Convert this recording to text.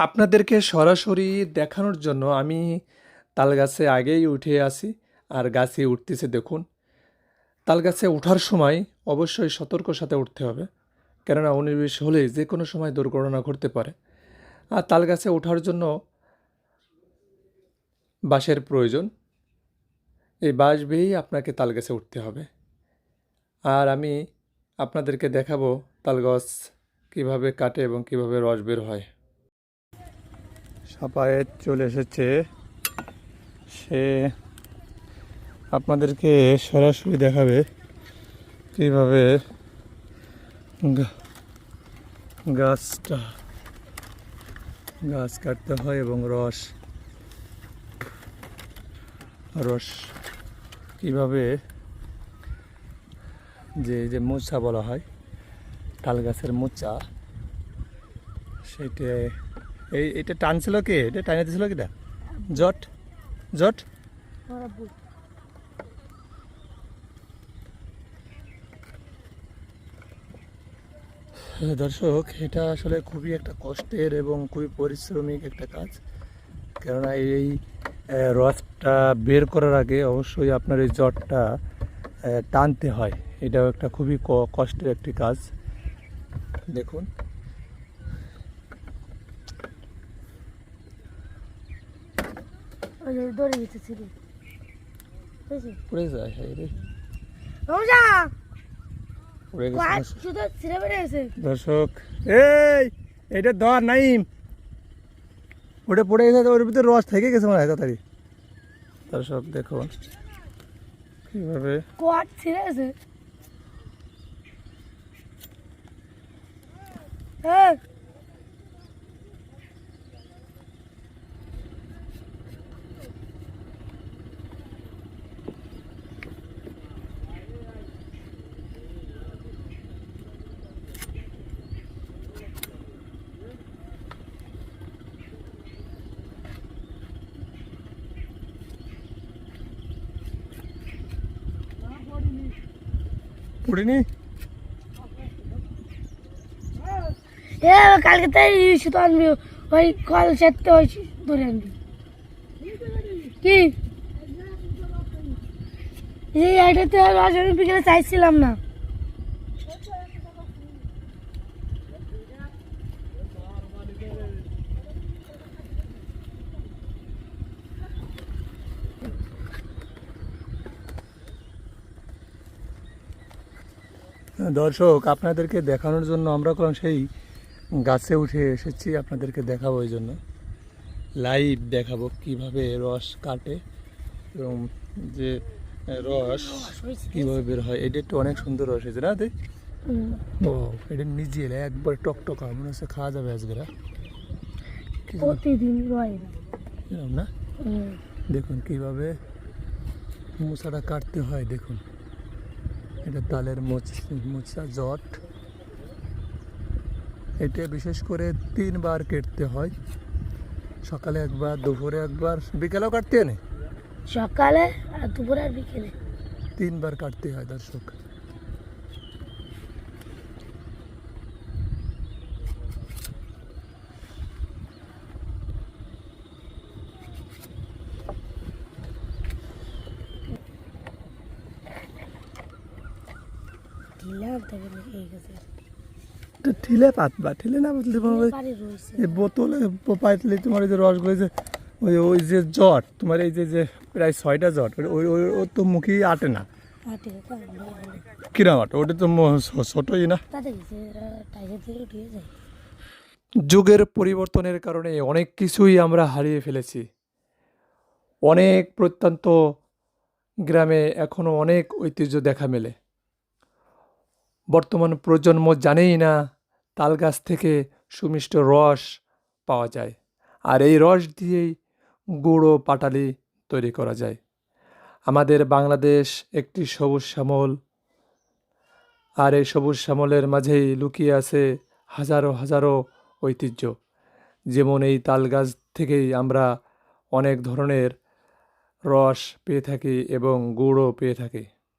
আপনাদেরকে সরাসরি দেখানোর জন্য আমি তাল গাছে আগেই উঠে আসি আর গাছে উঠতেছে দেখুন। তাল গাছে ওঠার সময় অবশ্যই সতর্ক সাথে উঠতে হবে, কেননা অনির্বিষ হলে যে কোনো সময় দুর্ঘটনা ঘটতে পারে। আর তাল গাছে ওঠার জন্য বাঁশের প্রয়োজন, এই বাঁশ বেয়েই আপনাকে তাল গাছে উঠতে হবে। আর আমি আপনাদেরকে দেখাবো তাল গাছ কীভাবে কাটে এবং কীভাবে রস বের হয়। সাপায়েত চলে এসেছে। সে আপনাদেরকে সরাসরি দেখাবে কীভাবে গাছটা, গাছ কাটতে হয় এবং রস রস কীভাবে যে যে মোচা বলা হয়, তাল গাছের মোচা সেইটা এই, এটা টানছিল কে? এটা টানে দিছিল কিটা? জট? জট? দর্শক, এটা আসলে খুবই একটা কষ্টের এবং খুবই পরিশ্রমিক একটা কাজ। কেননা এই রথটা বের করার আগে অবশ্যই আপনার এই জটটা টানতে হয়। এটাও একটা খুবই কষ্টের একটি কাজ। দেখুন। ওই যে দড়ি গেছে ছিঁড়ে পড়ে যায় হ্যাঁ রে। রমজা পড়ে গেছে শুধু ছিঁড়ে বেড়ে গেছে? দর্শক এই এটা ধর নাইম। ওটা পড়ে গেছে ওর ভিতরে রস থেকে গেছে মনে হয় তাড়াতাড়ি। দর্শক দেখুন কীভাবে? কোয়াট ছিঁড়ে গেছে? এই, পড়িনি? কালকে তাই শুধু আনবি, ওই কল সেরতে ওই ধরে আনবি। কি? এই আইটাতে রাজনী বিকেলে চাইছিলাম না। দর্শক আপনাদেরকে দেখানোর জন্য আমরা কোন সেই গাছে উঠে এসেছি। আপনাদেরকে দেখাবো ওই জন্য। লাইভ দেখাবো কীভাবে রস কাটে এবং যে রস কীভাবে বের হয়। এটা একটু অনেক সুন্দর রস হয়েছে না দেখ ও এটা নিজে এলে একবার টকটকা মনে হচ্ছে খাওয়া যাবে আজকে প্রতিদিন না। দেখুন কীভাবে মোচাটা কাটতে হয় দেখুন। এটা তালের মোচ জট। এটা বিশেষ করে তিনবার কেটতে হয়। সকালে একবার দুপুরে একবার বিকেলেও কাটতে হয় সকালে আর দুপুরে আর বিকেলে। তিনবার কাটতে হয় দর্শক। গেলে তো ঠিলে পাতবা ঠিলে না পাতলে তোমার এই বোতলে পাইতলে তোমার এই যে রসগুলো যে ওই ওই যে জট তোমার এই যে যে প্রায় ছয়টা জট ওই- ওই ওর তো মুখেই আটে না। কিরম আটে? ওটা তো ছোটই না। যুগের পরিবর্তনের কারণে অনেক কিছুই আমরা হারিয়ে ফেলেছি। অনেক প্রত্যন্ত গ্রামে এখনও অনেক ঐতিহ্য দেখা মেলে। বর্তমান প্রজন্ম জানেই না তাল গাছ থেকে সুমিষ্ট রস পাওয়া যায়। আর এই রস দিয়েই গুঁড়ো পাটালি তৈরি করা যায়। আমাদের বাংলাদেশ একটি সবুজ শ্যামল। আর এই সবুজ শ্যামলের মাঝেই লুকিয়ে আছে হাজারো হাজারো ঐতিহ্য। যেমন এই তাল গাছ থেকেই আমরা অনেক ধরনের রস পেয়ে থাকি এবং গুড়ও পেয়ে থাকি।